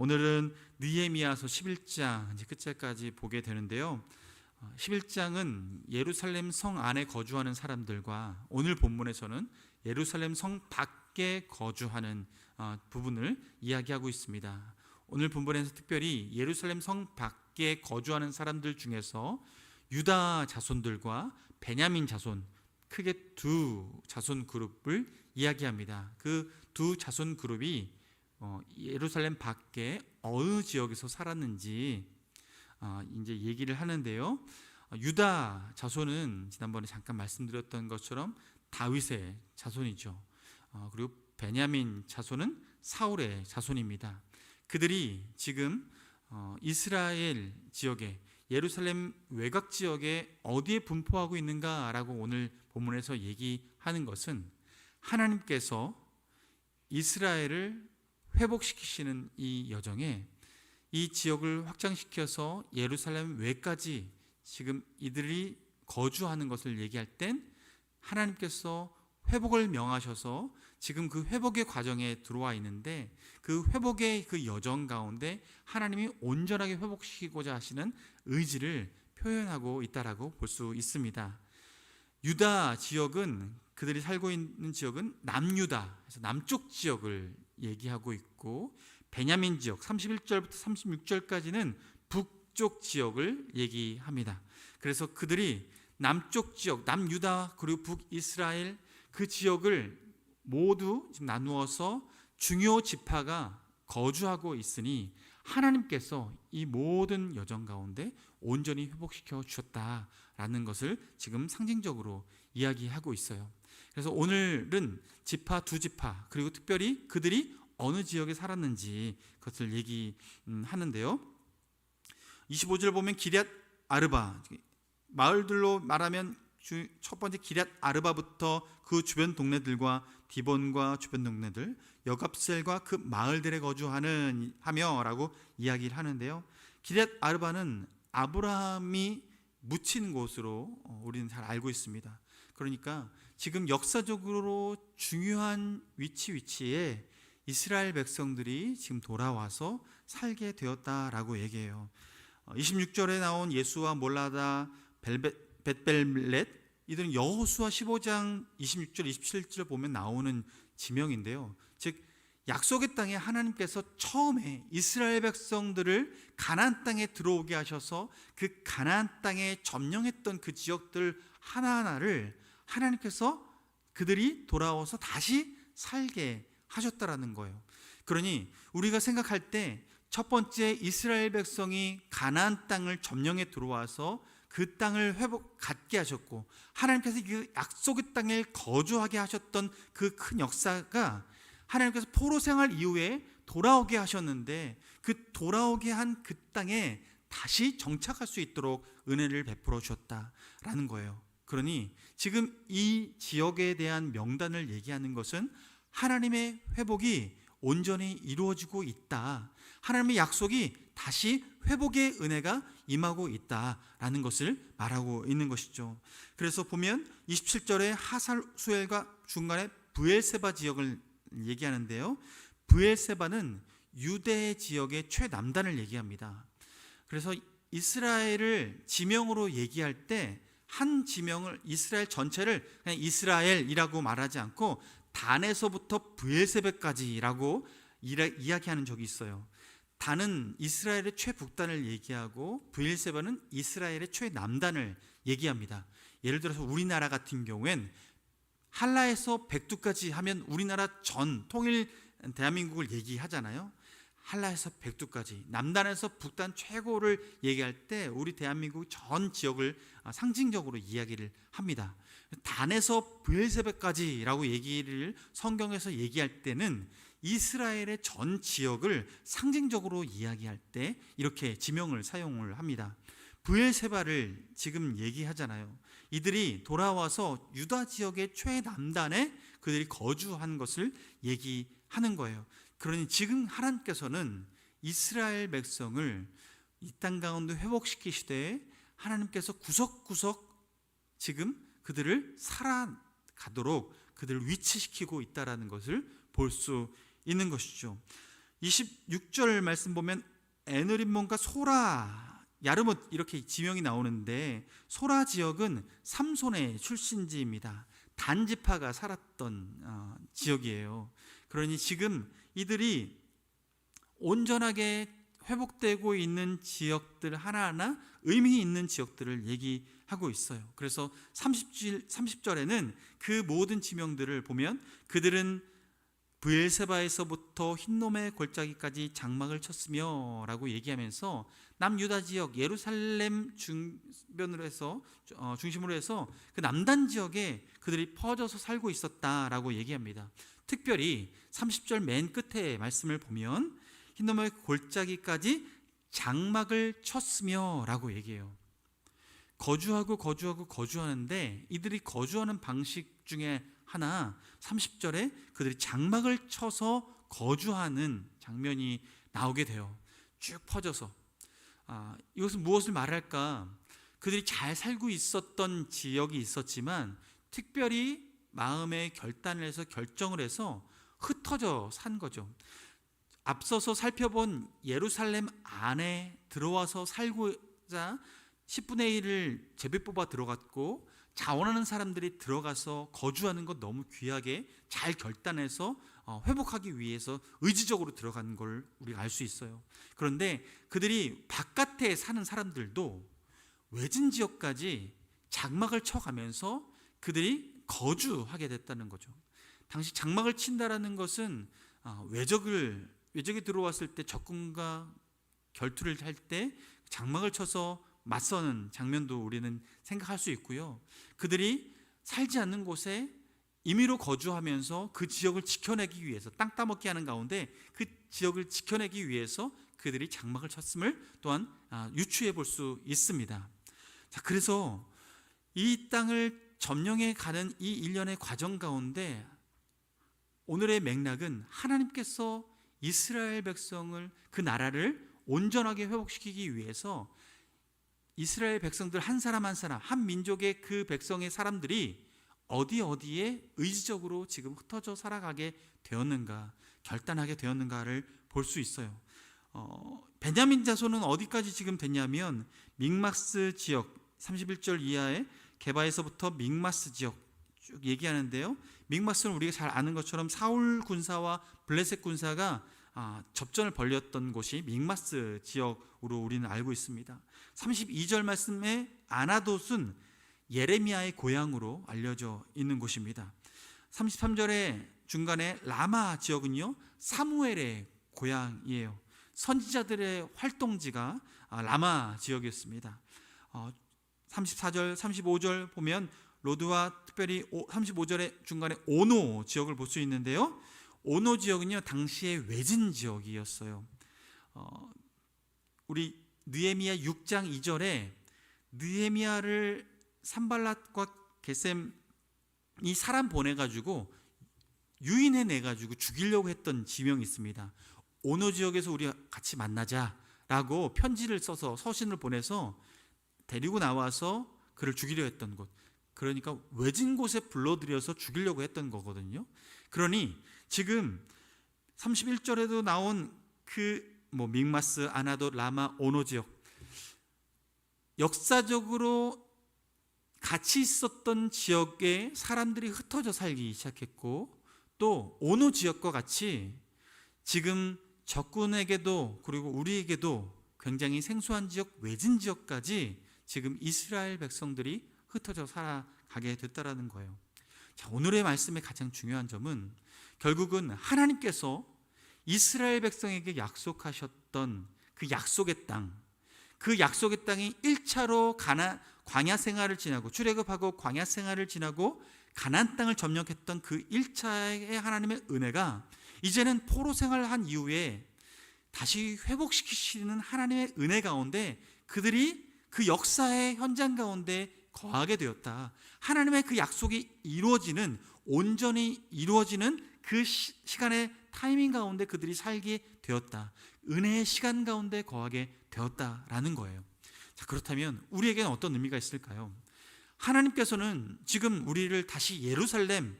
오늘은 느헤미야서 11장 이제 끝절까지 보게 되는데요. 어, 11장은 예루살렘 성 안에 거주하는 사람들과 오늘 본문에서는 예루살렘 성 밖에 거주하는 어, 부분을 이야기하고 있습니다. 오늘 본문에서 특별히 예루살렘 성 밖에 거주하는 사람들 중에서 유다 자손들과 베냐민 자손 크게 두 자손 그룹을 이야기합니다. 그 두 자손 그룹이 어, 예루살렘 밖에 어느 지역에서 살았는지 어, 이제 얘기를 하는데요. 어, 유다 자손은 지난번에 잠깐 말씀드렸던 것처럼 다윗의 자손이죠. 어, 그리고 베냐민 자손은 사울의 자손입니다. 그들이 지금 어, 이스라엘 지역에 예루살렘 외곽 지역에 어디에 분포하고 있는가라고 오늘 본문에서 얘기하는 것은 하나님께서 이스라엘을 회복시키시는 이 여정에 이 지역을 확장시켜서 예루살렘 외까지 지금 이들이 거주하는 것을 얘기할 땐 하나님께서 회복을 명하셔서 지금 그 회복의 과정에 들어와 있는데 그 회복의 그 여정 가운데 하나님이 온전하게 회복시키고자 하시는 의지를 표현하고 있다라고 볼 수 있습니다. 유다 지역은 그들이 살고 있는 지역은 남유다, 그래서 남쪽 지역을 얘기하고 있고 베냐민 지역 31절부터 36절까지는 북쪽 지역을 얘기합니다. 그래서 그들이 남쪽 지역, 남유다 그리고 북이스라엘 그 지역을 모두 지금 나누어서 중요 지파가 거주하고 있으니 하나님께서 이 모든 여정 가운데 온전히 회복시켜 주셨다라는 것을 지금 상징적으로 이야기하고 있어요. 그래서 오늘은 지파 두 지파 그리고 특별히 그들이 어느 지역에 살았는지 그것을 얘기하는데요. 25절 보면 기럇 아르바 마을들로 말하면 첫 번째 기럇 아르바부터 그 주변 동네들과 디본과 주변 동네들 여갑셀과 그 마을들에 거주하는 하며라고 이야기를 하는데요. 기럇 아르바는 아브라함이 묻힌 곳으로 어, 우리는 잘 알고 있습니다. 그러니까 지금 역사적으로 중요한 위치 위치에 이스라엘 백성들이 지금 돌아와서 살게 되었다라고 얘기해요. 26절에 나온 예수와 몰라다 벳벨렛 이들은 여호수아 15장 26절 27절 보면 나오는 지명인데요. 즉 약속의 땅에 하나님께서 처음에 이스라엘 백성들을 가나안 땅에 들어오게 하셔서 그 가나안 땅에 점령했던 그 지역들 하나하나를 하나님께서 그들이 돌아와서 다시 살게 하셨다라는 거예요. 그러니 우리가 생각할 때 첫 번째 이스라엘 백성이 가나안 땅을 점령해 들어와서 그 땅을 회복 갖게 하셨고 하나님께서 그 약속의 땅에 거주하게 하셨던 그 큰 역사가 하나님께서 포로 생활 이후에 돌아오게 하셨는데 그 돌아오게 한 그 땅에 다시 정착할 수 있도록 은혜를 베풀어 주셨다라는 거예요. 그러니 지금 이 지역에 대한 명단을 얘기하는 것은 하나님의 회복이 온전히 이루어지고 있다. 하나님의 약속이 다시 회복의 은혜가 임하고 있다라는 것을 말하고 있는 것이죠. 그래서 보면 27절에 하살수엘과 중간에 부엘세바 지역을 얘기하는데요. 부엘세바는 유대 지역의 최남단을 얘기합니다. 그래서 이스라엘을 지명으로 얘기할 때 한 지명을 이스라엘 전체를 그냥 이스라엘이라고 말하지 않고 단에서부터 부엘세베까지라고 이야기하는 적이 있어요. 단은 이스라엘의 최북단을 얘기하고 부엘세바는 이스라엘의 최남단을 얘기합니다. 예를 들어서 우리나라 같은 경우엔 한라에서 백두까지 하면 우리나라 전 통일 대한민국을 얘기하잖아요. 한라에서 백두까지 남단에서 북단 최고를 얘기할 때 우리 대한민국 전 지역을 상징적으로 이야기를 합니다. 단에서 부엘세베까지라고 얘기를 성경에서 얘기할 때는 이스라엘의 전 지역을 상징적으로 이야기할 때 이렇게 지명을 사용을 합니다. 부엘세바를 지금 얘기하잖아요. 이들이 돌아와서 유다 지역의 최남단에 그들이 거주한 것을 얘기하는 거예요. 그러니 지금 하나님께서는 이스라엘 백성을 이 땅 가운데 회복시키시되 하나님께서 구석구석 지금 그들을 살아가도록 그들을 위치시키고 있다라는 것을 볼 수 있는 것이죠. 26절 말씀 보면 에느림몬과 소라, 야르못 이렇게 지명이 나오는데 소라 지역은 삼손의 출신지입니다. 단지파가 살았던 어, 지역이에요. 그러니 지금 이들이 온전하게 회복되고 있는 지역들 하나하나 의미 있는 지역들을 얘기하고 있어요. 그래서 30절, 30절에는 그 모든 지명들을 보면 그들은 브엘세바에서부터 흰놈의 골짜기까지 장막을 쳤으며 라고 얘기하면서 남유다 지역 예루살렘 중변으로 해서 어, 중심으로 해서 그 남단 지역에 그들이 퍼져서 살고 있었다라고 얘기합니다. 특별히 30절 맨 끝에 말씀을 보면 흰놈의 골짜기까지 장막을 쳤으며 라고 얘기해요. 거주하고 거주하고 거주하는데 이들이 거주하는 방식 중에 하나 30절에 그들이 장막을 쳐서 거주하는 장면이 나오게 돼요. 쭉 퍼져서 아, 이것은 무엇을 말할까? 그들이 잘 살고 있었던 지역이 있었지만 특별히 마음의 결단을 해서 결정을 해서 흩어져 산 거죠. 앞서서 살펴본 예루살렘 안에 들어와서 살고자 10분의 1을 제비 뽑아 들어갔고 자원하는 사람들이 들어가서 거주하는 것 너무 귀하게 잘 결단해서 어, 회복하기 위해서 의지적으로 들어간 걸 우리가 알 수 있어요. 그런데 그들이 바깥에 사는 사람들도 외진 지역까지 장막을 쳐가면서 그들이 거주하게 됐다는 거죠. 당시 장막을 친다라는 것은 아, 외적을 외적이 들어왔을 때 적군과 결투를 할 때 장막을 쳐서 맞서는 장면도 우리는 생각할 수 있고요. 그들이 살지 않는 곳에 임의로 거주하면서 그 지역을 지켜내기 위해서 땅 따먹기 하는 가운데 그 지역을 지켜내기 위해서 그들이 장막을 쳤음을 또한 아, 유추해 볼 수 있습니다. 자, 그래서 이 땅을 점령해 가는 이 일련의 과정 가운데 오늘의 맥락은 하나님께서 이스라엘 백성을 그 나라를 온전하게 회복시키기 위해서 이스라엘 백성들 한 사람 한 사람 한 민족의 그 백성의 사람들이 어디 어디에 의지적으로 지금 흩어져 살아가게 되었는가 결단하게 되었는가를 볼 수 있어요. 어, 베냐민 자손은 어디까지 지금 됐냐면 믹마스 지역 31절 이하의 개바에서부터 믹마스 지역 쭉 얘기하는데요. 믹마스는 우리가 잘 아는 것처럼 사울 군사와 블레셋 군사가 아, 접전을 벌였던 곳이 믹마스 지역으로 우리는 알고 있습니다. 32절 말씀에 아나돗은 예레미야의 고향으로 알려져 있는 곳입니다. 33절의 중간에 라마 지역은요 사무엘의 고향이에요. 선지자들의 활동지가 아, 라마 지역이었습니다. 34절, 35절 보면 로드와 특별히 35절의 중간에 오노 지역을 볼 수 있는데요. 오노 지역은요 당시의 외진 지역이었어요. 어, 우리 느헤미야 6장 2절에 느헤미야를 산발랏과 게셈 이 사람 보내가지고 유인해 내 가지고 죽이려고 했던 지명이 있습니다. 오노 지역에서 우리 같이 만나자라고 편지를 써서 서신을 보내서 데리고 나와서 그를 죽이려 했던 곳. 그러니까 외진 곳에 불러들여서 죽이려고 했던 거거든요. 그러니 지금 31절에도 나온 그 뭐 믹마스, 아나도, 라마, 오노 지역 역사적으로 같이 있었던 지역에 사람들이 흩어져 살기 시작했고 또 오노 지역과 같이 지금 적군에게도 그리고 우리에게도 굉장히 생소한 지역 외진 지역까지 지금 이스라엘 백성들이 흩어져 살아가게 됐다라는 거예요. 자, 오늘의 말씀의 가장 중요한 점은 결국은 하나님께서 이스라엘 백성에게 약속하셨던 그 약속의 땅, 그 약속의 땅이 1차로 가나 광야 생활을 지나고 출애굽하고 광야 생활을 지나고 가나안 땅을 점령했던 그 1차의 하나님의 은혜가 이제는 포로 생활을 한 이후에 다시 회복시키시는 하나님의 은혜 가운데 그들이 그 역사의 현장 가운데 거하게 되었다. 하나님의 그 약속이 이루어지는 온전히 이루어지는 그 시, 시간의 타이밍 가운데 그들이 살게 되었다. 은혜의 시간 가운데 거하게 되었다라는 거예요. 자, 그렇다면 우리에게는 어떤 의미가 있을까요? 하나님께서는 지금 우리를 다시 예루살렘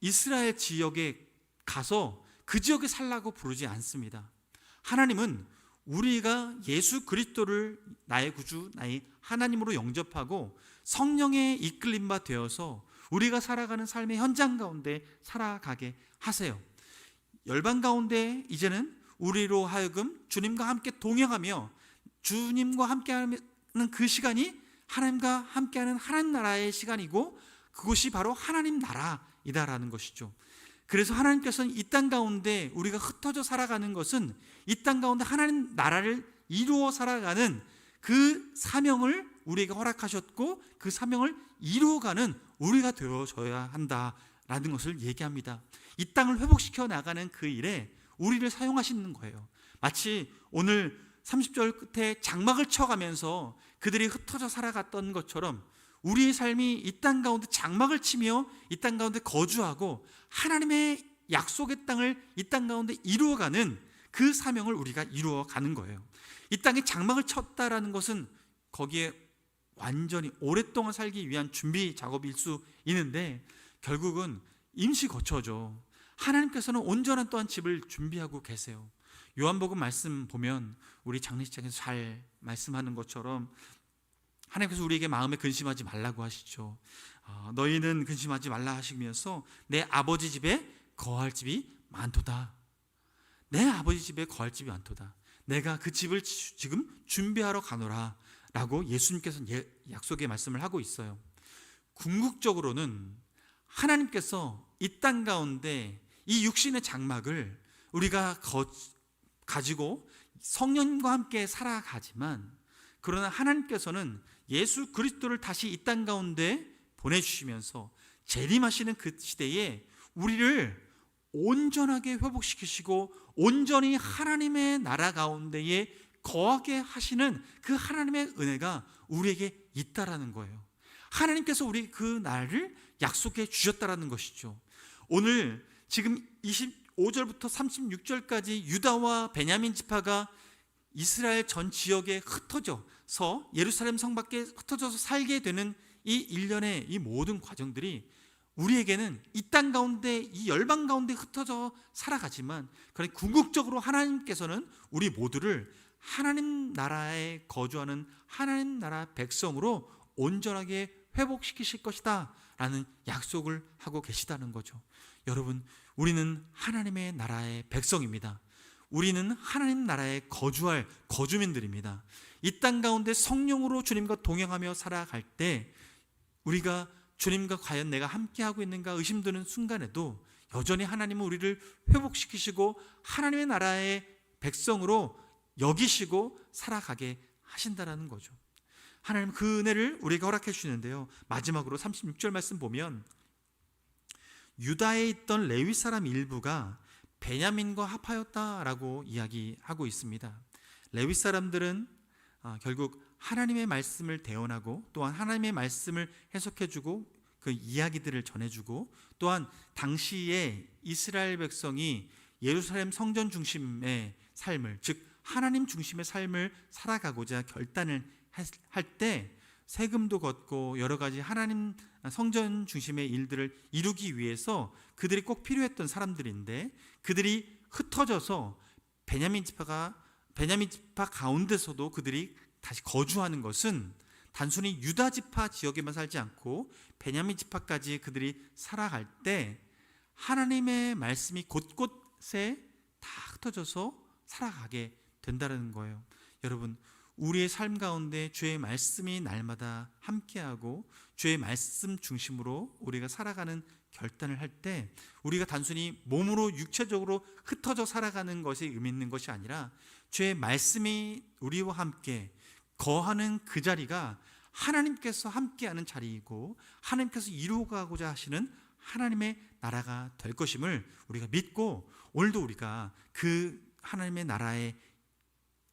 이스라엘 지역에 가서 그 지역에 살라고 부르지 않습니다. 하나님은 우리가 예수 그리스도를 나의 구주, 나의 하나님으로 영접하고 성령의 이끌림 바 되어서 우리가 살아가는 삶의 현장 가운데 살아가게 하세요. 열방 가운데 이제는 우리로 하여금 주님과 함께 동행하며 주님과 함께하는 그 시간이 하나님과 함께하는 하나님 나라의 시간이고 그것이 바로 하나님 나라이다라는 것이죠. 그래서 하나님께서는 이 땅 가운데 우리가 흩어져 살아가는 것은 이 땅 가운데 하나님 나라를 이루어 살아가는 그 사명을 우리에게 허락하셨고 그 사명을 이루어가는 우리가 되어져야 한다라는 것을 얘기합니다. 이 땅을 회복시켜 나가는 그 일에 우리를 사용하시는 거예요. 마치 오늘 30절 끝에 장막을 쳐가면서 그들이 흩어져 살아갔던 것처럼 우리의 삶이 이 땅 가운데 장막을 치며 이 땅 가운데 거주하고 하나님의 약속의 땅을 이 땅 가운데 이루어가는 그 사명을 우리가 이루어가는 거예요. 이 땅에 장막을 쳤다라는 것은 거기에 완전히 오랫동안 살기 위한 준비 작업일 수 있는데 결국은 임시 거처죠. 하나님께서는 온전한 또한 집을 준비하고 계세요. 요한복음 말씀 보면 우리 장례식장에서 잘 말씀하는 것처럼 하나님께서 우리에게 마음에 근심하지 말라고 하시죠. 어, 너희는 근심하지 말라 하시면서 내 아버지 집에 거할 집이 많도다. 내 아버지 집에 거할 집이 많도다. 내가 그 집을 지금 준비하러 가노라. 라고 예수님께서 예, 약속의 말씀을 하고 있어요. 궁극적으로는 하나님께서 이 땅 가운데 이 육신의 장막을 우리가 거, 가지고 성령과 함께 살아가지만 그러나 하나님께서는 예수 그리스도를 다시 이 땅 가운데 보내주시면서 재림하시는 그 시대에 우리를 온전하게 회복시키시고 온전히 하나님의 나라 가운데에 거하게 하시는 그 하나님의 은혜가 우리에게 있다라는 거예요. 하나님께서 우리 그 날을 약속해 주셨다라는 것이죠. 오늘 지금 25절부터 36절까지 유다와 베냐민 지파가 이스라엘 전 지역에 흩어져서 예루살렘 성 밖에 흩어져서 살게 되는 이 일련의 이 모든 과정들이 우리에게는 이 땅 가운데 이 열방 가운데 흩어져 살아가지만 그러나 궁극적으로 하나님께서는 우리 모두를 하나님 나라에 거주하는 하나님 나라 백성으로 온전하게 회복시키실 것이다 라는 약속을 하고 계시다는 거죠. 여러분, 우리는 하나님의 나라의 백성입니다. 우리는 하나님 나라에 거주할 거주민들입니다. 이 땅 가운데 성령으로 주님과 동행하며 살아갈 때 우리가 주님과 과연 내가 함께하고 있는가 의심드는 순간에도 여전히 하나님은 우리를 회복시키시고 하나님의 나라의 백성으로 여기시고 살아가게 하신다라는 거죠. 하나님 그 은혜를 우리가 허락해 주시는데요. 마지막으로 36절 말씀 보면 유다에 있던 레위 사람 일부가 베냐민과 합하였다라고 이야기하고 있습니다. 레위 사람들은 아, 결국 하나님의 말씀을 대언하고 또한 하나님의 말씀을 해석해주고 그 이야기들을 전해주고 또한 당시에 이스라엘 백성이 예루살렘 성전 중심의 삶을 즉 하나님 중심의 삶을 살아가고자 결단을 할 때 세금도 걷고 여러 가지 하나님 성전 중심의 일들을 이루기 위해서 그들이 꼭 필요했던 사람들인데 그들이 흩어져서 베냐민 지파가 베냐민 지파 가운데서도 그들이 다시 거주하는 것은 단순히 유다 지파 지역에만 살지 않고 베냐민 지파까지 그들이 살아갈 때 하나님의 말씀이 곳곳에 다 흩어져서 살아가게 된다는 거예요. 여러분, 우리의 삶 가운데 주의 말씀이 날마다 함께하고 주의 말씀 중심으로 우리가 살아가는 결단을 할 때 우리가 단순히 몸으로 육체적으로 흩어져 살아가는 것이 의미 있는 것이 아니라 주의 말씀이 우리와 함께 거하는 그 자리가 하나님께서 함께하는 자리이고 하나님께서 이루어가고자 하시는 하나님의 나라가 될 것임을 우리가 믿고 오늘도 우리가 그 하나님의 나라의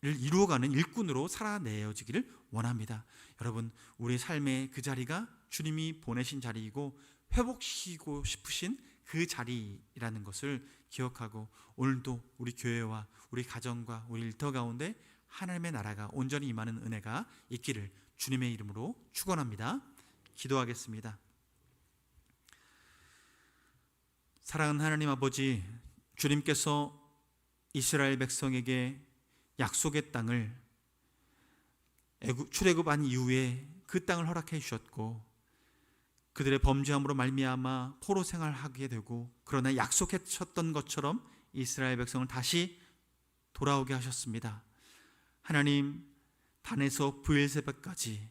이루어가는 일꾼으로 살아내어지기를 원합니다. 여러분, 우리 삶의 그 자리가 주님이 보내신 자리이고 회복시키고 싶으신 그 자리라는 것을 기억하고 오늘도 우리 교회와 우리 가정과 우리 일터 가운데 하나님의 나라가 온전히 임하는 은혜가 있기를 주님의 이름으로 축원합니다. 기도하겠습니다. 사랑하는 하나님 아버지, 주님께서 이스라엘 백성에게 약속의 땅을 애굽- 출애굽한 이후에 그 땅을 허락해 주셨고 그들의 범죄함으로 말미암아 포로 생활하게 되고 그러나 약속하셨던 것처럼 이스라엘 백성을 다시 돌아오게 하셨습니다. 하나님 단에서 부엘세바까지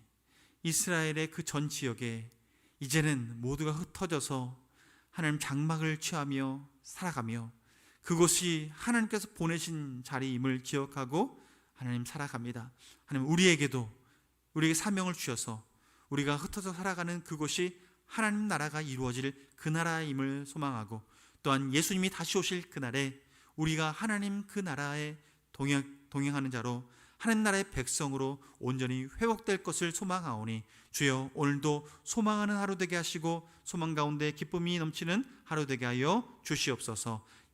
이스라엘의 그 전 지역에 이제는 모두가 흩어져서 하나님 장막을 취하며 살아가며 그곳이 하나님께서 보내신 자리임을 기억하고 하나님 살아갑니다. 하나님 우리에게도 우리에게 사명을 주셔서 우리가 흩어져 살아가는 그곳이 하나님 나라가 이루어질 그 나라임을 소망하고 또한 예수님이 다시 오실 그날에 우리가 하나님 그 나라에 동행, 동행하는 자로 하나님 나라의 백성으로 온전히 회복될 것을 소망하오니 주여 오늘도 소망하는 하루 되게 하시고 소망 가운데 기쁨이 넘치는 하루 되게 하여 주시옵소서